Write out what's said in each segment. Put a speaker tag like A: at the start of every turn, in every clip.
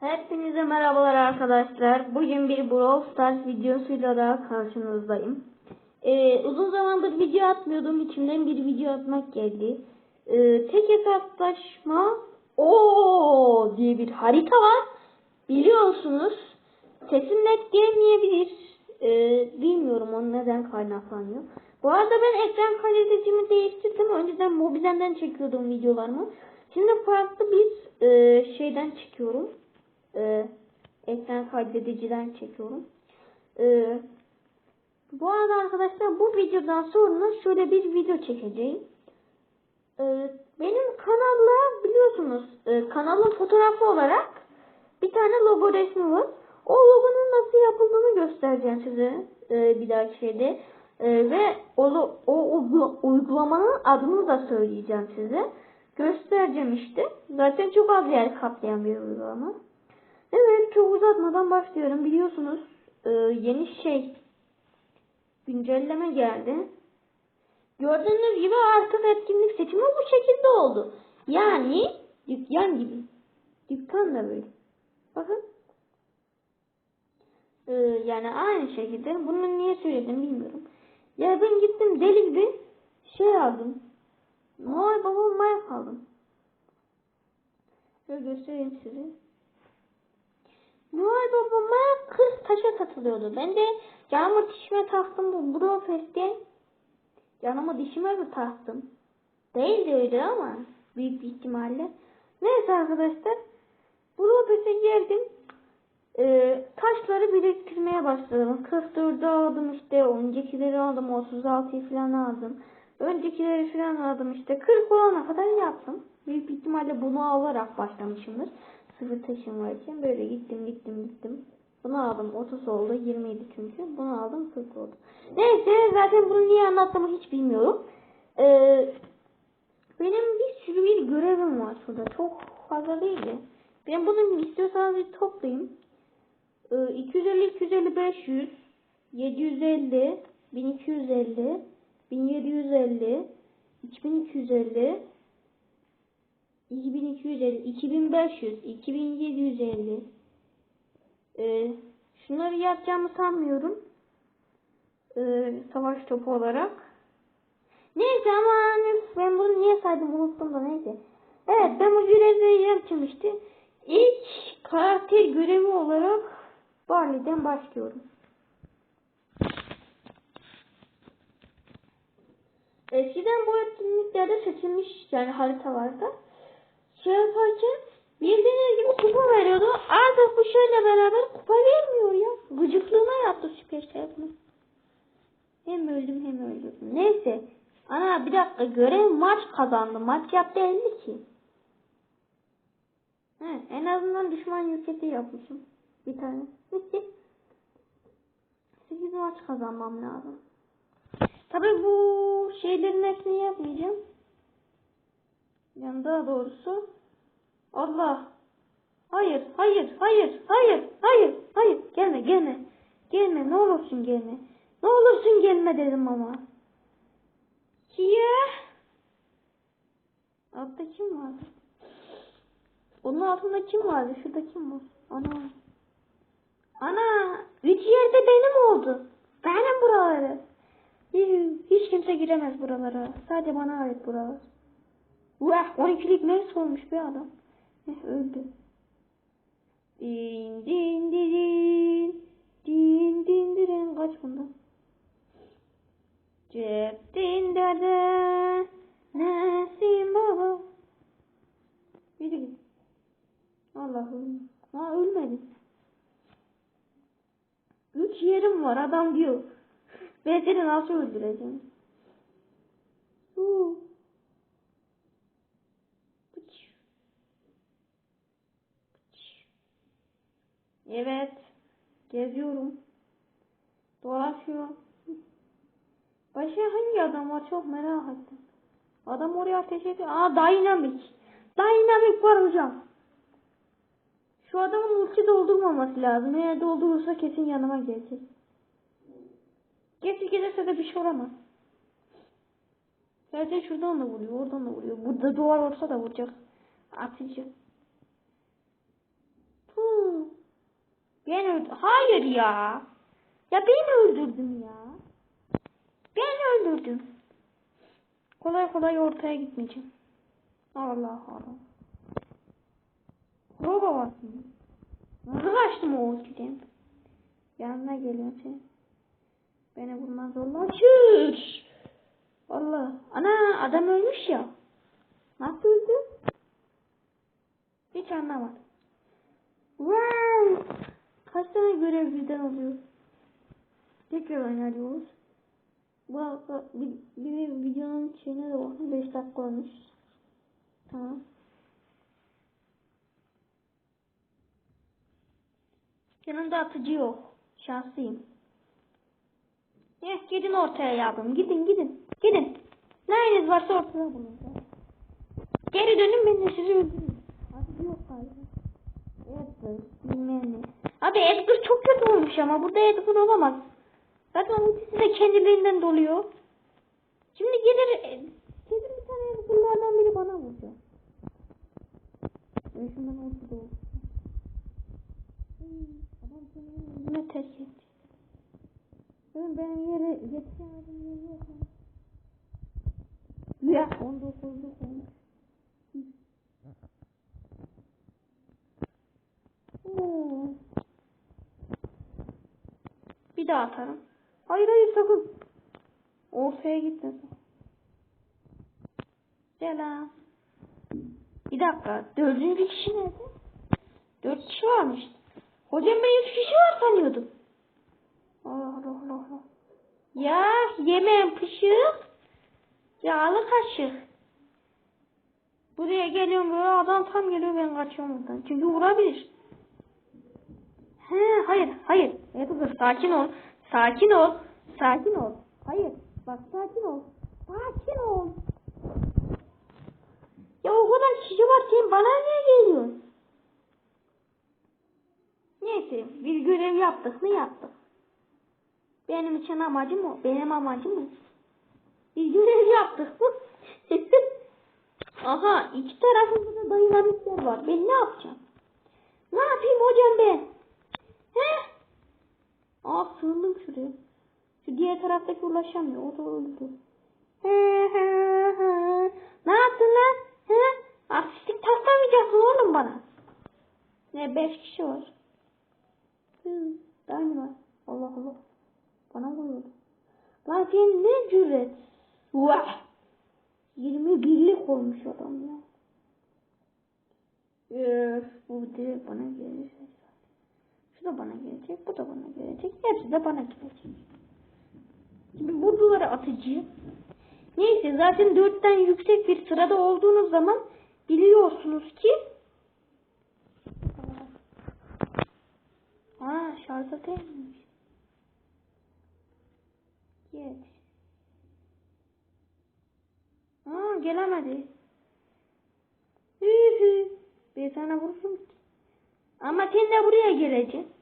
A: Hepinize merhabalar arkadaşlar. Bugün bir Brawl Stars videosuyla daha karşınızdayım. Ee, uzun zamandır video atmıyordum. İçimden bir video atmak geldi. Ee, tek hesaplaşma o diye bir harita var. Biliyorsunuz. Sesim net gelmeyebilir. Ee, bilmiyorum onun neden kaynaklanıyor. Bu arada ben ekran kalitesini değiştirdim. Önceden mobilden çekiyordum videolarımı. Şimdi farklı bir e, şeyden çekiyorum e, ekran kaydediciden çekiyorum. E, bu arada arkadaşlar bu videodan sonra şöyle bir video çekeceğim. E, benim kanalla biliyorsunuz e, kanalın fotoğrafı olarak bir tane logo resmi var. O logonun nasıl yapıldığını göstereceğim size e, bir dahaki şeyde. E, ve o, o uygulamanın adını da söyleyeceğim size. Göstereceğim işte. Zaten çok az yer kaplayan bir uygulama. Evet çok uzatmadan başlıyorum. Biliyorsunuz e, yeni şey güncelleme geldi. Gördüğünüz gibi artık etkinlik seçimi bu şekilde oldu. Yani dükkan gibi. Dükkan da böyle. Bakın. Ee, yani aynı şekilde. Bunu niye söyledim bilmiyorum. Ya ben gittim deli gibi şey aldım. Noel Baba Mike aldım. Şöyle göstereyim size. Noel babama kız taşa katılıyordu. Ben de canıma dişime taktım bu Brofest'te. Canıma dişime mi taktım? Değildi öyle ama büyük bir ihtimalle. Neyse arkadaşlar. Brofest'e geldim. Ee, taşları biriktirmeye başladım. 44 aldım işte. Öncekileri aldım. 36'yı falan aldım. Öncekileri falan aldım işte. 40 olana kadar yaptım. Büyük ihtimalle bunu alarak başlamışımdır sıfır taşım varken böyle gittim gittim gittim. Bunu aldım 30 oldu 20 idi çünkü. Bunu aldım 40 oldu. Neyse zaten bunu niye anlattığımı hiç bilmiyorum. Ee, benim bir sürü bir görevim var şurada. Çok fazla değildi. Ben bunu istiyorsanız bir toplayayım. Ee, 250, 250, 500, 750, 1250, 1750, 2250, 2250, 2500, 2750. Ee, şunları yapacağımı sanmıyorum. Ee, savaş topu olarak. Neyse ama hani ben bunu niye saydım unuttum da neyse. Evet ben bu görevleri yapacağım işte. İlk karakter görevi olarak Barley'den başlıyorum. Eskiden bu etkinliklerde seçilmiş yani haritalarda yaparken bildiğiniz gibi kupa veriyordu. Artık bu şöyle beraber kupa vermiyor ya. Gıcıklığına yaptı süper bunu. Hem öldüm hem öldürdüm. Neyse. Ana bir dakika görev maç kazandı. Maç yaptı 50 ki. He, en azından düşman yüketi yapmışım. Bir tane. 8 maç kazanmam lazım. Tabi bu şeylerin hepsini yapmayacağım. Yani daha doğrusu Allah. Hayır, hayır, hayır, hayır, hayır, hayır. Gelme, gelme. Gelme, ne olursun gelme. Ne olursun gelme dedim ama. Kiye. Altta kim vardı? Onun altında kim vardı? Şurada kim var? Ana. Ana. Üç yerde benim oldu. Benim buraları. Hiç, kimse giremez buralara. Sadece bana ait buralar. Vah 12'lik neyse olmuş bir adam. Eh öldü. Din din din din din din kaç bundan? Cep din dede Nesin baba Yürü git. Allah'ım. Ha ölmedi. Üç yerim var adam diyor. Ben seni nasıl öldüreceğim? Huu. Evet. Geziyorum. Dolaşıyorum. Başka hangi adam var çok merak ettim. Adam oraya ateş ediyor. Aa Dynamic. Dynamic var hocam. Şu adamın ulti doldurmaması lazım. Eğer doldurursa kesin yanıma gelecek. Gerçi gelirse de bir şey olamaz. Zaten şuradan da vuruyor, oradan da vuruyor. Burada duvar olsa da vuracak. Atacak. Puh. Ben öldüm. Hayır ya. Ya ben öldürdüm ya. Ben öldürdüm. Kolay kolay ortaya gitmeyeceğim. Allah Allah. Roba var. Nasıl kaçtım o ultiden? Yanına geliyorum sen. Beni vurman zorlaşır. Allah. Ana adam ölmüş ya. Nasıl öldü? Hiç anlamadım. Kaç tane görev birden oluyor? Tekrar oynarıyoruz. Bu arada bir, bir videonun şeyine de bakın 5 dakika olmuş. Tamam. Yanında atıcı yok. Şanslıyım. Eh gidin ortaya yavrum. Gidin gidin. Gidin. Neyiniz varsa ortada bulun. Geri dönün ben de sizi öldürürüm. Atıcı yok galiba. Edgar bilmem ne. Abi Edgar çok kötü olmuş ama burada Edgar olamaz. Zaten ultisi de kendiliğinden doluyor. Şimdi gelir bir tane Edgar'lardan biri bana vuracak. Ben şundan ulti doğru. Adam seni yüzüme terk etti. Benim benim yere yetişemedim yeri yok. Ya 19 olmuş. Oo. Bir daha atarım. Hayır hayır sakın. Ortaya gitme sakın. Selam. Bir dakika. Dördüncü kişi nerede? Dört kişi varmış. Hocam ben yüz kişi var sanıyordum. Allah Allah Allah. Ya yemeğin pışık. Yağlı kaşık. Buraya geliyorum böyle adam tam geliyor ben kaçıyorum buradan. Çünkü vurabilir. He hayır hayır. Evet dur sakin ol. Sakin ol. Sakin ol. Hayır. Bak sakin ol. Sakin ol. Ya o kadar kişi var sen bana niye geliyorsun? Neyse bir görev yaptık mı yaptık. Benim için amacım o. Benim amacım o. Bir görev yaptık mı? Aha iki tarafında da dayılarlıklar var. Ben ne yapacağım? Ne yapayım hocam ben? He? Aa sığındım şuraya. Şu diğer taraftaki ulaşamıyor. O da öldü. Ne yaptın lan? He? Artistik taslamayacaksın oğlum bana. Ne beş kişi var. Daha ne var? Allah Allah. Bana vuruyordu. Lan sen ne cüret? Vah! 21'lik olmuş adam ya. Öf, bu direkt bana gelecek. Da bana gelecek, bu da bana gelecek. Hepsi de bana gelecek. Şimdi bu duvara atıcı. Neyse zaten dörtten yüksek bir sırada olduğunuz zaman biliyorsunuz ki Aa şarja değilmiş. Geç. Aa gelemedi. Hü hü. Bir tane vursun. Ama sen de buraya geleceksin.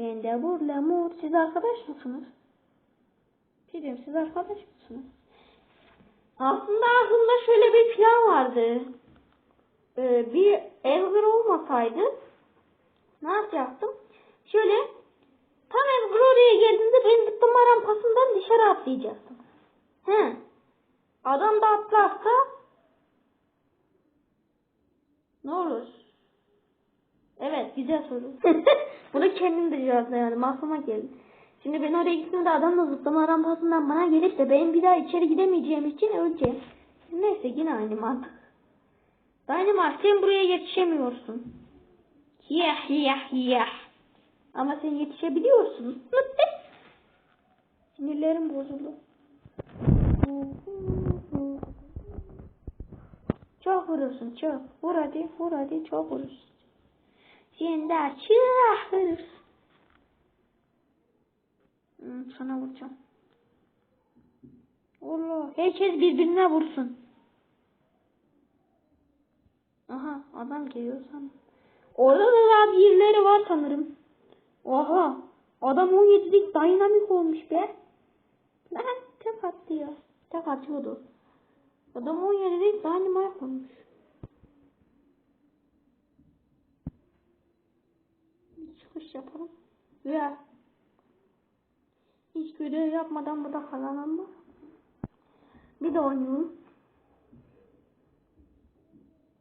A: Ben de burada mor. Siz arkadaş mısınız? Dedim siz arkadaş mısınız? Aslında aklımda şöyle bir plan vardı. Ee, bir Edgar olmasaydı ne yapacaktım? Şöyle tam Edgar oraya geldiğinde ben zıplama rampasından dışarı atlayacaktım. He. Adam da atlarsa ne olur? Evet güzel soru. Bunu kendim de cevaplayamadım. Aklıma geldi. Şimdi ben oraya gittiğimde adam da zıplama rampasından bana gelip de benim bir daha içeri gidemeyeceğim için öleceğim. Neyse yine aynı mantık. Dynamite sen buraya yetişemiyorsun. Yah yah yah. Ama sen yetişebiliyorsun. Sinirlerim bozuldu. Çok vurursun çok. Vur hadi vur hadi çok vurursun. Açık vurursun. Hmm, sana vuracağım. Allah herkes birbirine vursun. Aha adam geliyor sana. Orada da daha birileri var sanırım. Oha adam 17'lik dinamik olmuş be. Lan tek attı ya. Tek atıyordu. Adam 17'lik dinamik olmuş. Yapalım. Veya hiç görev yapmadan burada kalalım mı? Bir de oynayalım.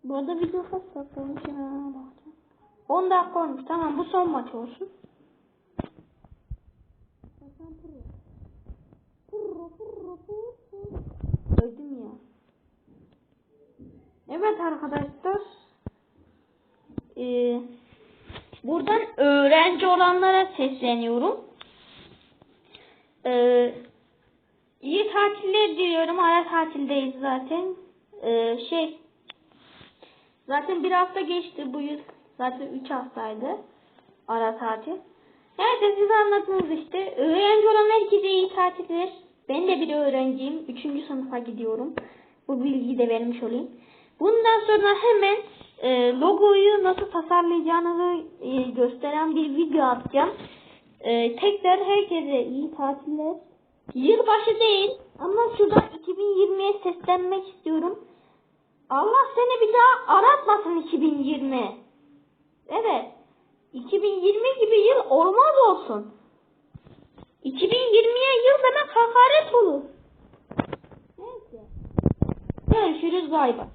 A: Bu arada video kaç dakika olmuş ya bakacağım. 10 dakika olmuş. Tamam bu son maç olsun. Öldüm ya. Evet arkadaşlar. Ee, buradan öğrenci olanlara sesleniyorum. Ee, iyi tatiller diliyorum. Ara tatildeyiz zaten. Ee, şey zaten bir hafta geçti bu yıl. Zaten 3 haftaydı. Ara tatil. Neyse siz anladınız işte. Öğrenci olan herkese iyi tatiller. Ben de bir öğrenciyim. 3. sınıfa gidiyorum. Bu bilgiyi de vermiş olayım. Bundan sonra hemen e, logoyu nasıl tasarlayacağınızı e, gösteren bir video atacağım. E, tekrar herkese iyi tatiller. Yılbaşı değil ama şuradan 2020'ye seslenmek istiyorum. Allah seni bir daha aratmasın 2020. Evet. 2020 gibi yıl olmaz olsun. 2020'ye yıl demek hakaret olur. Neyse. Görüşürüz bay bay.